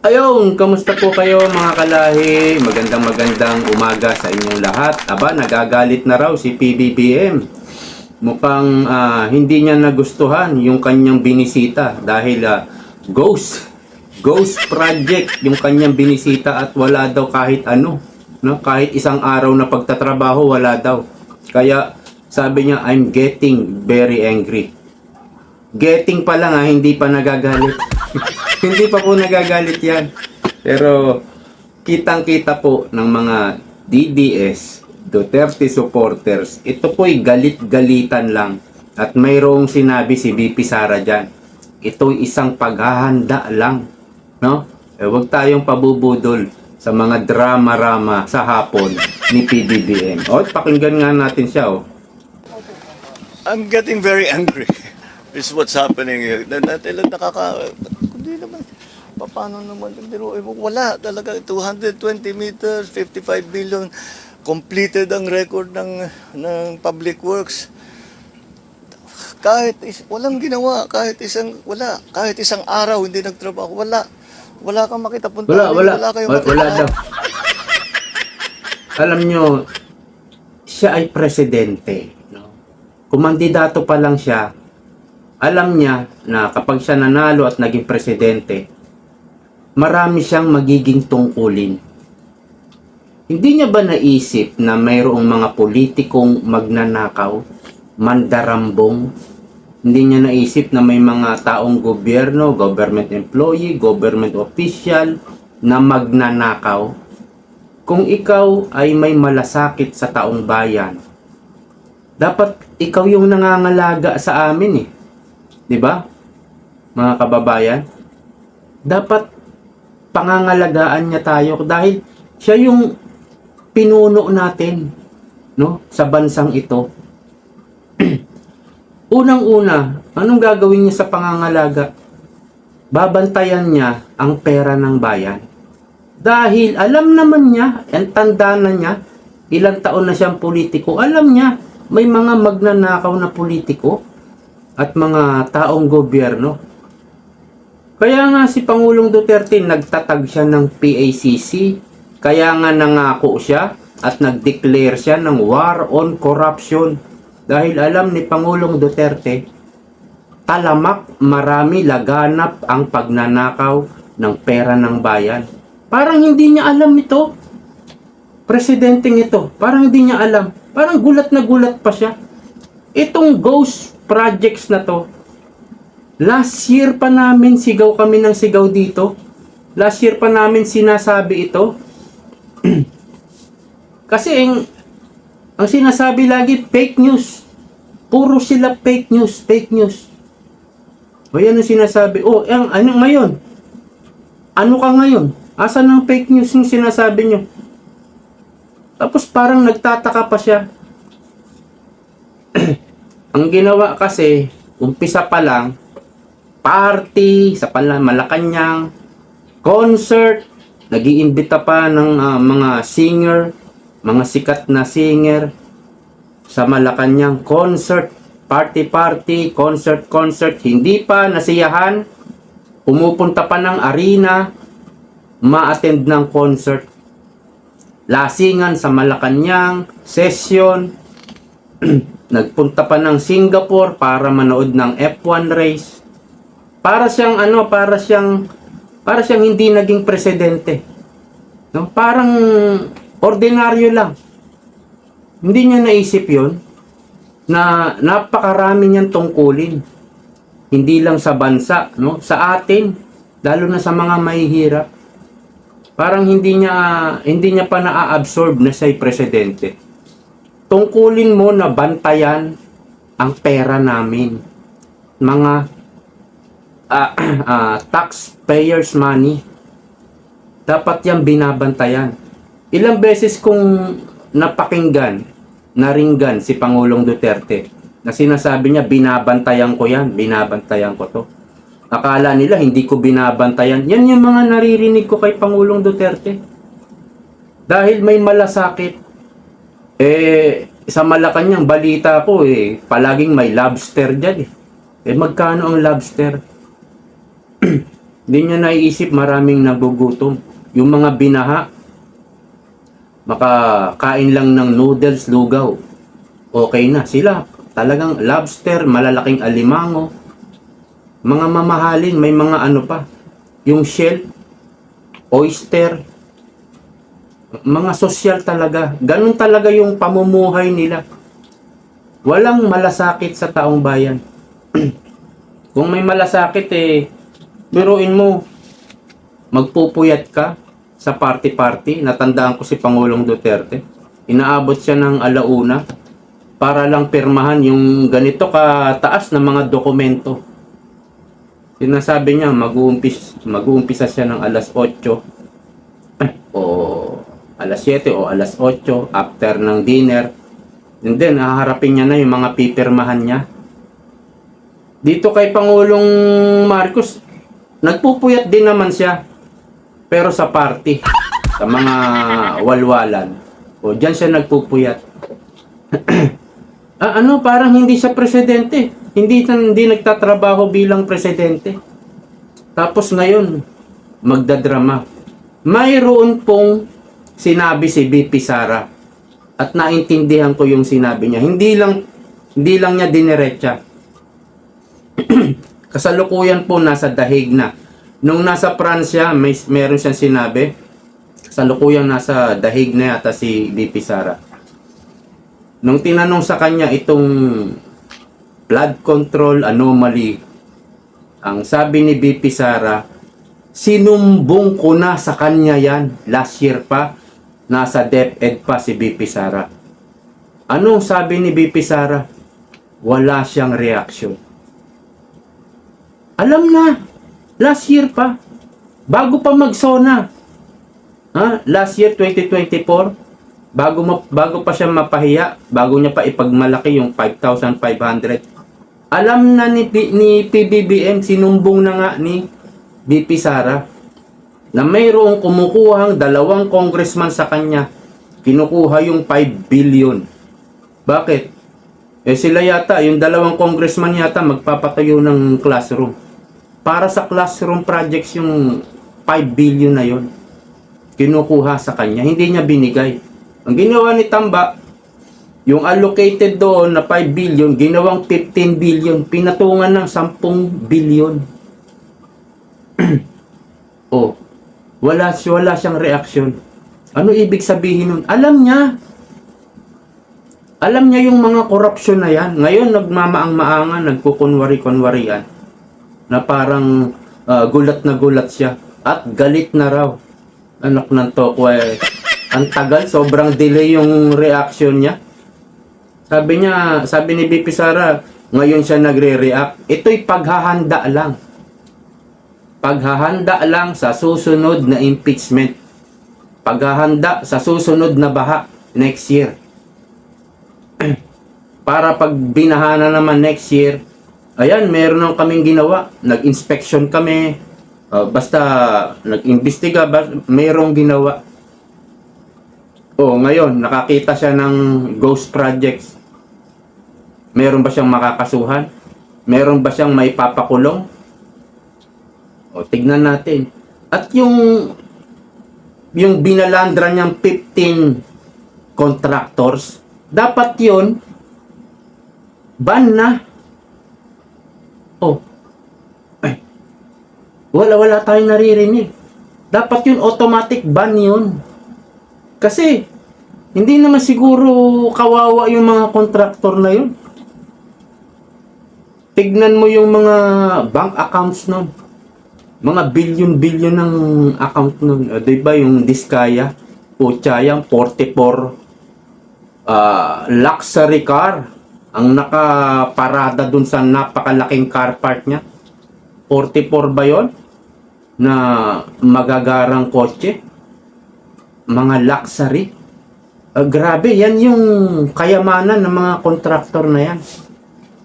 Ayun, kamusta po kayo mga kalahi? Magandang magandang umaga sa inyong lahat. Aba, nagagalit na raw si PBBM. Mukhang ah, hindi niya nagustuhan yung kanyang binisita dahil ah, ghost ghost project yung kanyang binisita at wala daw kahit ano, no? Kahit isang araw na pagtatrabaho wala daw. Kaya sabi niya, I'm getting very angry. Getting pa lang ha, hindi pa nagagalit. hindi pa po nagagalit yan. Pero kitang-kita po ng mga DDS, Duterte supporters, ito po'y galit-galitan lang. At mayroong sinabi si VP Sara dyan, ito'y isang paghahanda lang. No? Eh, huwag tayong pabubudol sa mga drama-rama sa hapon ni PBBM. O, pakinggan nga natin siya, oh. I'm getting very angry. This is what's happening here. Na, na, na, nakaka... Hindi naman. Pa- Paano naman? Biruin mo. Wala talaga. 220 meters, 55 billion. Completed ang record ng, ng public works. Kahit is, walang ginawa, kahit isang wala, kahit isang araw hindi nagtrabaho, wala. Wala kang makita punta. Wala, wala. wala kayong Wala, wala daw. Alam nyo, siya ay presidente. No? Kumandidato pa lang siya, alam niya na kapag siya nanalo at naging presidente, marami siyang magiging tungkulin. Hindi niya ba naisip na mayroong mga politikong magnanakaw, mandarambong, hindi niya naisip na may mga taong gobyerno, government employee, government official na magnanakaw. Kung ikaw ay may malasakit sa taong bayan, dapat ikaw yung nangangalaga sa amin eh. 'Di ba? Mga kababayan, dapat pangangalagaan niya tayo dahil siya yung pinuno natin no sa bansang ito. Unang-una, anong gagawin niya sa pangangalaga? Babantayan niya ang pera ng bayan. Dahil alam naman niya, ang tanda na niya, ilang taon na siyang politiko, alam niya, may mga magnanakaw na politiko at mga taong gobyerno. Kaya nga si Pangulong Duterte nagtatag siya ng PACC, kaya nga nangako siya at nag-declare siya ng war on corruption. Dahil alam ni Pangulong Duterte, talamak marami laganap ang pagnanakaw ng pera ng bayan. Parang hindi niya alam ito. Presidenteng ito, parang hindi niya alam. Parang gulat na gulat pa siya. Itong ghost projects na to, last year pa namin sigaw kami ng sigaw dito. Last year pa namin sinasabi ito. Kasi ang, ang sinasabi lagi, fake news. Puro sila fake news, fake news. O yan ang sinasabi. Oh, ang, ano ngayon? Ano ka ngayon? Asan ang fake news yung sinasabi nyo? Tapos parang nagtataka pa siya. ang ginawa kasi, umpisa pa lang, party sa pala Malacanang, concert, nagiimbita pa ng ah, mga singer, mga sikat na singer sa Malacanang concert, party party, concert concert, hindi pa nasiyahan, pumupunta pa ng arena, ma-attend ng concert, lasingan sa Malacanang, session, nagpunta pa ng Singapore para manood ng F1 race. Para siyang ano, para siyang para siyang hindi naging presidente. No? Parang ordinaryo lang. Hindi niya naisip 'yon na napakarami niyang tungkulin. Hindi lang sa bansa, no? Sa atin, lalo na sa mga mahihirap. Parang hindi niya hindi niya pa naa-absorb na siya'y presidente. Tungkulin mo na bantayan ang pera namin. Mga ah, ah, taxpayers money. Dapat yan binabantayan. Ilang beses kong napakinggan, naringgan si Pangulong Duterte na sinasabi niya, binabantayan ko yan, binabantayan ko to. Akala nila hindi ko binabantayan. Yan yung mga naririnig ko kay Pangulong Duterte. Dahil may malasakit. Eh, sa Malacanang, balita ko eh, palaging may lobster dyan eh. Eh, magkano ang lobster? Hindi niya naiisip maraming nagugutom. Yung mga binaha, makakain lang ng noodles, lugaw. Okay na sila. Talagang lobster, malalaking alimango. Mga mamahalin, may mga ano pa. Yung shell, oyster, mga sosyal talaga. Ganun talaga yung pamumuhay nila. Walang malasakit sa taong bayan. Kung may malasakit eh, biruin mo, magpupuyat ka sa party-party. Natandaan ko si Pangulong Duterte. Inaabot siya ng alauna para lang pirmahan yung ganito kataas na mga dokumento. Sinasabi niya, mag-uumpis, mag-uumpisa siya ng alas 8 o alas 7 o alas 8 after ng dinner. And then, haharapin niya na yung mga pipirmahan niya. Dito kay Pangulong Marcos, nagpupuyat din naman siya. Pero sa party, sa mga walwalan. O diyan siya nagpupuyat. ah, ano, parang hindi siya presidente. Hindi, hindi nagtatrabaho bilang presidente. Tapos ngayon, magdadrama. Mayroon pong sinabi si BP Sara at naintindihan ko yung sinabi niya. Hindi lang hindi lang niya diniretsa. Kasalukuyan po nasa dahig na. Nung nasa Pransya, may meron siyang sinabi. Kasalukuyan nasa dahig na yata si BP Sara. Nung tinanong sa kanya itong blood control anomaly, ang sabi ni BP Sara, sinumbong ko na sa kanya yan. Last year pa, nasa DepEd pa si BP Sara. Anong sabi ni BP Sara? Wala siyang reaksyon. Alam na, last year pa, bago pa magsona. Ha? Last year, 2024, bago, ma- bago pa siya mapahiya, bago niya pa ipagmalaki yung 5,500. Alam na ni, ni PBBM, sinumbong na nga ni BP Sara na mayroong kumukuhang dalawang congressman sa kanya. Kinukuha yung 5 billion. Bakit? Eh sila yata, yung dalawang congressman yata magpapatayo ng classroom. Para sa classroom projects yung 5 billion na yon kinukuha sa kanya. Hindi niya binigay. Ang ginawa ni Tamba, yung allocated doon na 5 billion, ginawang 15 billion, pinatungan ng 10 billion. oh, wala, wala siyang reaksyon. Ano ibig sabihin nun? Alam niya. Alam niya yung mga korupsyon na yan. Ngayon, nagmamaang-maangan, nagkukunwari-kunwarian. Na parang ah, gulat na gulat siya. At galit na raw. Anak ng toko eh. Ang tagal, sobrang delay yung reaction niya. Sabi niya, sabi ni BP Sara, ngayon siya nagre-react. Ito'y paghahanda lang. Paghahanda lang sa susunod na impeachment. Paghahanda sa susunod na baha next year. Para pag binahana naman next year, ayan, meron nang kaming ginawa. Nag-inspection kami. Uh, basta nag-imbestiga, bas- mayroong ginawa. Oh, ngayon, nakakita siya ng ghost projects. Meron ba siyang makakasuhan? Meron ba siyang may papakulong? O, tignan natin. At yung yung binalandra niyang 15 contractors, dapat yun ban na. Oh. Ay. Wala wala tayong naririnig. Dapat yun automatic ban yun. Kasi hindi naman siguro kawawa yung mga contractor na yun. Tignan mo yung mga bank accounts nun. Mga billion-billion ng account nun. Uh, di ba yung Diskaya? Pucha yan, 44 ah, luxury car ang nakaparada dun sa napakalaking car park niya. 44 ba yon na magagarang kotse? Mga luxury? Ah, grabe, yan yung kayamanan ng mga kontraktor na yan.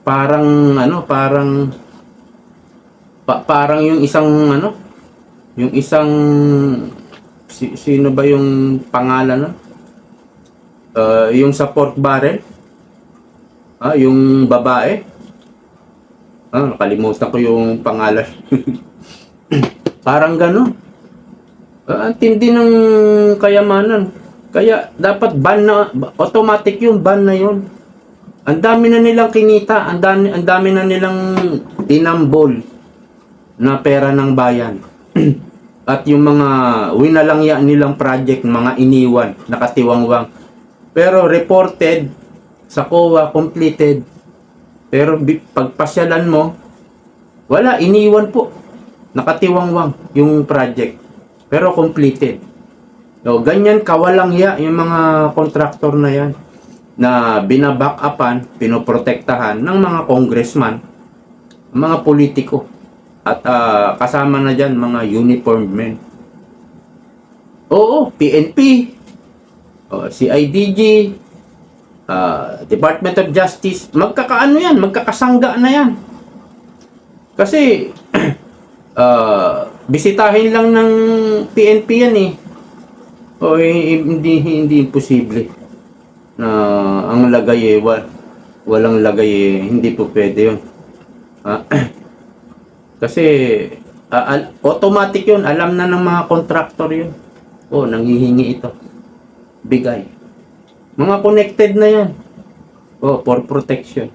Parang ano, parang pa- parang yung isang ano, yung isang si- sino ba yung pangalan nun? Ah, yung sa pork barrel? Ah, yung babae? Ah, nakalimutan ko yung pangalan. Parang gano'n. Ah, tindi ng kayamanan. Kaya dapat ban na, automatic yung ban na yun. Ang dami na nilang kinita, ang dami, ang dami na nilang tinambol na pera ng bayan. At yung mga winalangya nilang project, mga iniwan, nakatiwangwang. Pero reported sa COA, completed. Pero pagpasyalan mo, wala, iniwan po. Nakatiwangwang yung project. Pero completed. So, ganyan kawalang hiya yung mga kontraktor na yan na binaback upan, pinoprotektahan ng mga congressman, mga politiko at ah, kasama na dyan mga uniformed men. Oo, PNP, oh, CIDG, ah, Department of Justice, magkakaano yan, magkakasangga na yan. Kasi, ah, bisitahin lang ng PNP yan eh. O eh, hindi hindi imposible na ang lagay eh wa, walang lagay eh hindi po pwede 'yun. Ah, kasi al- automatic 'yun, alam na ng mga contractor 'yun. Oh, nanghihingi ito. Bigay. Mga connected na 'yan. Oh, for protection.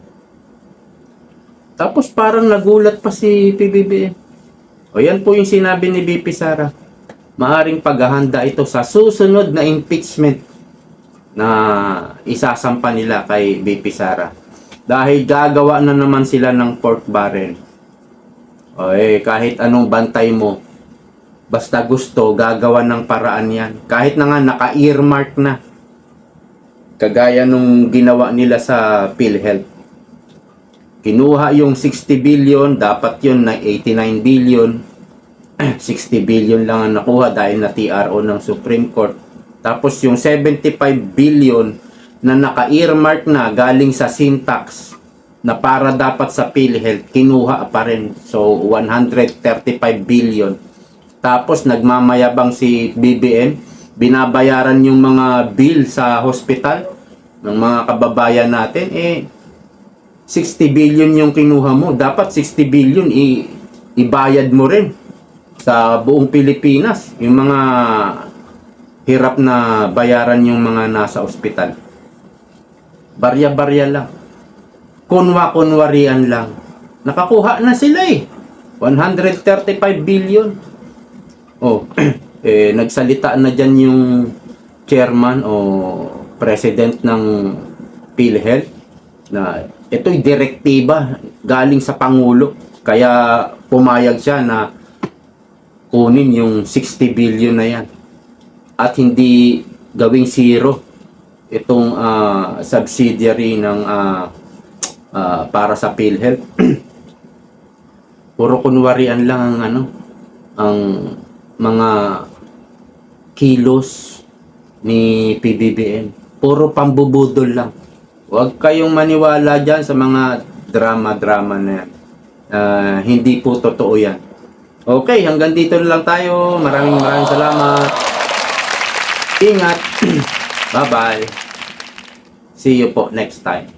Tapos parang nagulat pa si PBBM. O yan po yung sinabi ni BP Sara. Maaring paghahanda ito sa susunod na impeachment na isasampa nila kay BP Sara. Dahil gagawa na naman sila ng pork barrel. O eh, kahit anong bantay mo, basta gusto, gagawa ng paraan yan. Kahit na nga naka-earmark na. Kagaya nung ginawa nila sa PhilHealth. Kinuha yung 60 billion, dapat yun na 89 billion. 60 billion lang ang nakuha dahil na TRO ng Supreme Court. Tapos yung 75 billion na naka-earmark na galing sa syntax na para dapat sa PhilHealth, kinuha pa rin. So, 135 billion. Tapos, nagmamayabang si BBM, binabayaran yung mga bill sa hospital ng mga kababayan natin, eh, 60 billion yung kinuha mo. Dapat 60 billion i ibayad mo rin sa buong Pilipinas. Yung mga hirap na bayaran yung mga nasa ospital. Barya-barya lang. Kunwa-kunwarian lang. Nakakuha na sila eh. 135 billion. Oh, eh, nagsalita na dyan yung chairman o president ng PhilHealth na ito'y direktiba galing sa Pangulo. Kaya pumayag siya na kunin yung 60 billion na yan. At hindi gawing zero itong ah, subsidiary ng ah, ah, para sa PhilHealth. Puro kunwarian lang ang ano, ang mga kilos ni PBBM. Puro pambubudol lang. Huwag kayong maniwala dyan sa mga drama-drama na yan. Ah, hindi po totoo yan. Okay, hanggang dito na lang tayo. Maraming maraming salamat. Ingat. Bye-bye. See you po next time.